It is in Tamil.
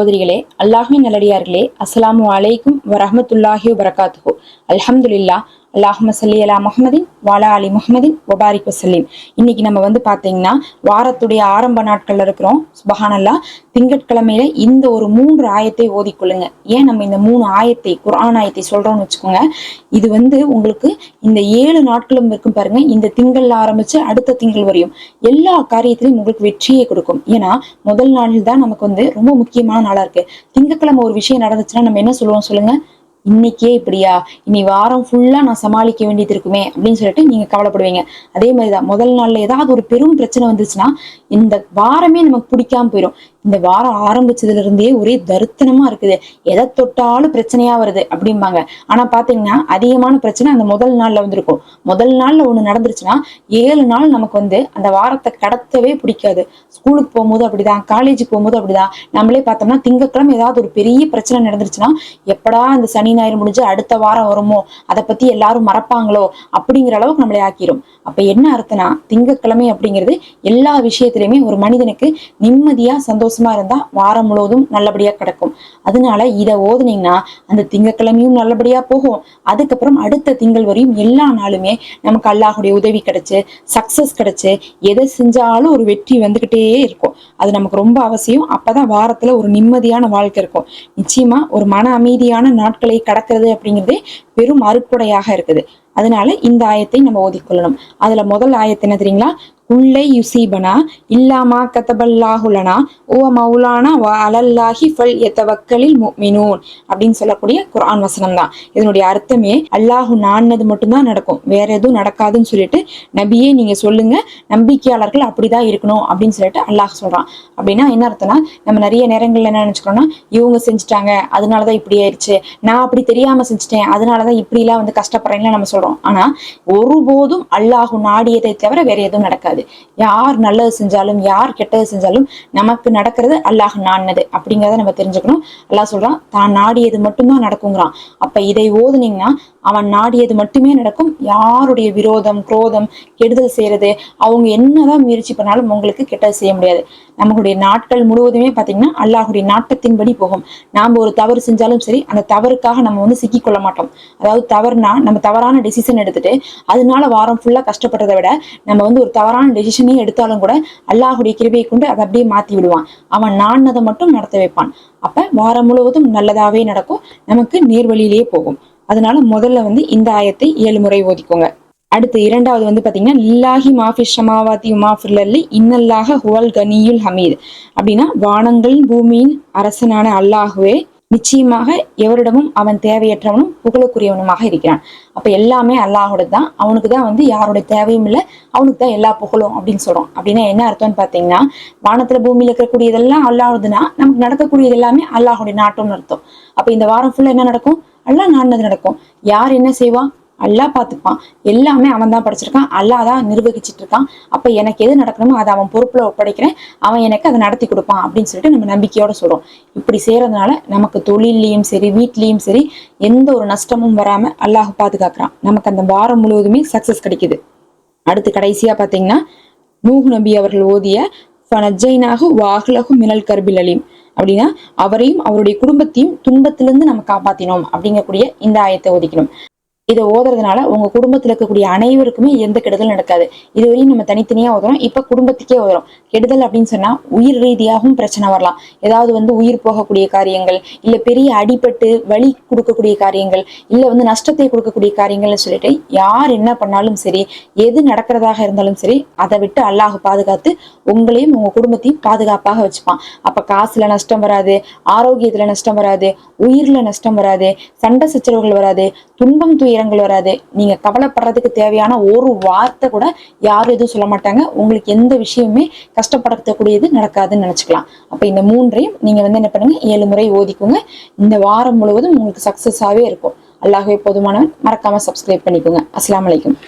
சகோதரிகளே அல்லாஹின் நல்லடியார்களே அஸ்லாமு அலைக்கும் வரஹ்மத்துல்லாஹி வரகாத்துஹு அல்ஹம்துல்லா அல்லாஹும சல்லி அலா முஹமதின் வாலா அலி முஹமதின் ஒபாரிக் வசல்லிம். இன்னைக்கு நம்ம வந்து பாத்தீங்கன்னா வாரத்துடைய ஆரம்ப நாட்கள்ல இருக்கிறோம். சுபஹானல்லா. திங்கட்கிழமையில இந்த ஒரு மூன்று ஆயத்தை ஓதிக்கொள்ளுங்க. ஏன் நம்ம இந்த மூணு ஆயத்தை குர்ஆன் ஆயத்தை சொல்றோம்னு வச்சுக்கோங்க. இது வந்து உங்களுக்கு இந்த ஏழு நாட்களும் இருக்கும் பாருங்க. இந்த திங்கள்ல ஆரம்பிச்சு அடுத்த திங்கள் வரையும் எல்லா காரியத்திலையும் உங்களுக்கு வெற்றியை கொடுக்கும். ஏன்னா முதல் நாளில் தான் நமக்கு வந்து ரொம்ப முக்கியமான நாளா இருக்கு. திங்கட்கிழமை ஒரு விஷயம் நடந்துச்சுன்னா நம்ம என்ன சொல்லுவோம் சொல்லுங்க? இன்னைக்கே இப்படியா? இனி வாரம் ஃபுல்லா நான் சமாளிக்க வேண்டியது இருக்குமே அப்படின்னு சொல்லிட்டு நீங்க கவலைப்படுவீங்க. அதே மாதிரிதான் முதல் நாள்ல ஏதாவது ஒரு பெரும் பிரச்சனை வந்துச்சுன்னா இந்த வாரமே நமக்கு பிடிக்காம போயிடும் இந்த வாரம் ஆரம்பிச்சதுல இருந்தே ஒரே தருத்தனமா இருக்குது. எதை தொட்டாலும் பிரச்சனையா வருது அப்படிம்பாங்க. ஆனா பாத்தீங்கன்னா அதிகமான பிரச்சனை அந்த முதல் நாள்ல வந்திருக்கும். முதல் நாள்ல ஒண்ணு நடந்துருச்சுன்னா ஏழு நாள் நமக்கு வந்து அந்த வாரத்தை கடத்தவே பிடிக்காது. ஸ்கூலுக்கு போகும்போது அப்படிதான் காலேஜுக்கு போகும்போது அப்படிதான். நம்மளே பார்த்தோம்னா திங்கக்கிழமை ஏதாவது ஒரு பெரிய பிரச்சனை நடந்துருச்சுன்னா எப்படா அந்த சனி ஞாயிறு முடிஞ்சு அடுத்த வாரம் வருமோ? அதை பத்தி எல்லாரும் மறப்பாங்களோ? அப்படிங்கிற அளவுக்கு நம்மளை ஆக்கிரும். அப்ப என்ன அர்த்தம்னா திங்கட்கிழமை அப்படிங்கிறது எல்லா விஷயத்திலையுமே ஒரு மனிதனுக்கு நிம்மதியா சந்தோஷமா இருந்தா வாரம் முழுவதும் நல்லபடியா கிடக்கும். அதனால இதை ஓதுனீங்கன்னா அந்த திங்கக்கிழமையும் நல்லபடியா போகும். அதுக்கப்புறம் அடுத்த திங்கள் வரையும் எல்லா நாளுமே நமக்கு அல்லாஹுடைய உதவி கிடைச்சு சக்சஸ் கிடைச்சு எதை செஞ்சாலும் ஒரு வெற்றி வந்துகிட்டே இருக்கும். அது நமக்கு ரொம்ப அவசியம். அப்பதான் வாரத்துல ஒரு நிம்மதியான வாழ்க்கை இருக்கும். நிச்சயமா ஒரு மன அமைதியான நாட்களை கடக்கிறது அப்படிங்கிறது பெரும் அறுப்புடையாக இருக்குது. அதனால இந்த ஆயத்தை நம்ம ஓதிக்கொள்ளணும். அதுல முதல் ஆயத்து என்ன தெரியுங்களா? உள்ளை யுசீபனா இல்லாமா கதபல்லாஹுலனா ஓ மௌலானா வ அலல்லாஹி ஃபல் எத்தவக்கலில் முஃமினூன் அப்படின்னு சொல்லக்கூடிய குரான் வசனம் தான் இதனுடைய அர்த்தமே அல்லாஹு நான்னது மட்டும்தான் நடக்கும். வேற எதுவும் நடக்காதுன்னு சொல்லிட்டு நபியே நீங்க சொல்லுங்க நம்பிக்கையாளர்கள் அப்படிதான் இருக்கணும் அப்படின்னு சொல்லிட்டு அல்லாஹ் சொல்றான். அப்படின்னா என்ன அர்த்தம்னா நம்ம நிறைய நேரங்கள்ல என்ன நினைச்சுக்கிறோம்னா இவங்க செஞ்சுட்டாங்க அதனாலதான் இப்படி ஆயிடுச்சு நான் அப்படி தெரியாம செஞ்சுட்டேன் அதனாலதான் இப்படி எல்லாம் வந்து கஷ்டப்படுறேன்னு நம்ம சொல்றோம். ஆனா ஒருபோதும் அல்லாஹு நாடியதை தவிர வேற எதுவும் நடக்காது. யார் நல்லது செஞ்சாலும் யார் கெட்டது செஞ்சாலும் நமக்கு நடக்கிறது அல்லாஹ் நாடினது அப்படிங்கிறத நம்ம தெரிஞ்சுக்கணும். அல்லாஹ் சொல்றான் தான் நாடியது மட்டும்தான் நடக்குங்கிறான் அப்ப இதை ஓதுனீங்கன்னா அவன் நாடியது மட்டுமே நடக்கும். யாருடைய விரோதம் குரோதம் கெடுதல் செய்யறது அவங்க என்னதான் முயற்சி பண்ணாலும் உங்களுக்கு கெட்டது செய்ய முடியாது. நம்மளுடைய நாட்கள் முழுவதுமே பாத்தீங்கன்னா அல்லாஹுடைய நாட்டத்தின்படி போகும். நாம ஒரு தவறு செஞ்சாலும் சரி அந்த தவறுக்காக நம்ம வந்து சிக்கிக்கொள்ள மாட்டோம். அதாவது தவறுனா நம்ம தவறான டெசிஷன் எடுத்துட்டு அதனால வாரம் ஃபுல்லா கஷ்டப்படுறதை விட நம்ம வந்து ஒரு தவறான டெசிஷனே எடுத்தாலும் கூட அல்லாஹுடைய கிருபையை கொண்டு அதை அப்படியே மாத்தி விடுவான். அவன் நான்னதை மட்டும் நடத்த வைப்பான். அப்போ வாரம் முழுவதும் நல்லதாகவே நடக்கும். நமக்கு நேர்வழியிலேயே போகும். அதனால முதல்ல வந்து இந்த ஆயத்தை ஏழு முறை ஓதிக்கோங்க. அடுத்து இரண்டாவது வந்து பாத்தீங்கன்னா லில்லாஹி மாஃபி ஷமாவாதி மாஃபில்லி இன்னல்லாக ஹுவல் கனியுல் ஹமீத். அப்படின்னா வானங்கள் பூமியின் அரசனான அல்லாஹுவே நிச்சயமாக எவரிடமும் அவன் தேவையற்றவனும் புகழுக்குரியவனுமாக இருக்கிறான். அப்ப எல்லாமே அல்லாஹோட தான். அவனுக்கு தான் வந்து யாரோட தேவையும் இல்லை. அவனுக்கு தான் எல்லா புகழும் அப்படின்னு சொல்றோம். அப்படின்னா என்ன அர்த்தம்னு பாத்தீங்கன்னா வானத்துல பூமியில இருக்கக்கூடியதெல்லாம் அல்லாஹுதுன்னா நமக்கு நடக்கக்கூடியது எல்லாமே அல்லாஹுடைய நாட்டம்னு அர்த்தம். அப்ப இந்த வாரம் ஃபுல்லா என்ன நடக்கும்? அல்லாஹ் நாடினது நடக்கும். யார் என்ன செய்வா? அல்லாஹ் பார்த்துப்பான். எல்லாமே அவன் தான் படிச்சிருக்கான். அல்லாஹ் தான் நிர்வகிச்சிட்டு இருக்கான். அப்ப எனக்கு எது நடக்கணுமோ அதை அவன் பொறுப்புல ஒப்படைக்கிறேன். அவன் எனக்கு அதை நடத்தி கொடுப்பான் அப்படின்னு சொல்லிட்டு நம்ம நம்பிக்கையோட சொல்றோம். இப்படி செய்யறதுனால நமக்கு தொழிலையும் சரி வீட்லேயும் சரி எந்த ஒரு நஷ்டமும் வராம அல்லாஹ் பாதுகாக்கிறான். நமக்கு அந்த வாரம் முழுவதுமே சக்சஸ் கிடைக்குது. அடுத்து கடைசியா பாத்தீங்கன்னா நூஹ் நபி அவர்கள் ஓதிய ஃபனஜைனாக வாகலகு மினல் கர்பில் அலீம். அப்படின்னா அவரையும் அவருடைய குடும்பத்தையும் துன்பத்திலிருந்து நம்ம காப்பாத்தினோம் அப்படிங்கக்கூடிய இந்த ஆயத்தை ஒதுக்கணும் இதை ஓதுறதுனால உங்க குடும்பத்துல இருக்கக்கூடிய அனைவருக்குமே எந்த கெடுதலும் நடக்காது. இதுவரையும் நம்ம தனித்தனியா ஓதுறோம். இப்ப குடும்பத்துக்கே ஓதுறோம். கெடுதல் அப்படின்னு சொன்னா உயிர் ரீதியாகவும் பிரச்சனை வரலாம். ஏதாவது வந்து உயிர் போகக்கூடிய காரியங்கள் இல்ல பெரிய அடிபட்டு வலி கொடுக்கக்கூடிய காரியங்கள் இல்ல வந்து நஷ்டத்தை கொடுக்கக்கூடிய காரியங்கள்னு சொல்லிட்டு யார் என்ன பண்ணாலும் சரி எது நடக்கிறதாக இருந்தாலும் சரி அதை விட்டு அல்லாஹ் பாதுகாத்து உங்களையும் உங்க குடும்பத்தையும் பாதுகாப்பாக வச்சுப்பான். அப்ப காசுல நஷ்டம் வராது ஆரோக்கியத்துல நஷ்டம் வராது உயிர்ல நஷ்டம் வராது சண்டை சச்சரவுகள் வராது துன்பம் துயரங்கள் வராது. நீங்க கவலைப்படுறதுக்கு தேவையான ஒரு வார்த்தை கூட யாரும் எதுவும் சொல்ல மாட்டாங்க. உங்களுக்கு எந்த விஷயமுமே கஷ்டப்படுத்தக்கூடியது நடக்காதுன்னு நினைச்சுக்கலாம். அப்ப இந்த மூன்றையும் நீங்க வந்து என்ன பண்ணுங்க? ஏழு முறை ஓதிக்குங்க. இந்த வாரம் முழுவதும் உங்களுக்கு சக்சஸாவே இருக்கும். அல்லாஹ்வே போதுமானவன். மறக்காம சப்ஸ்கிரைப் பண்ணிக்கோங்க. அஸ்லாம் வலைக்கும்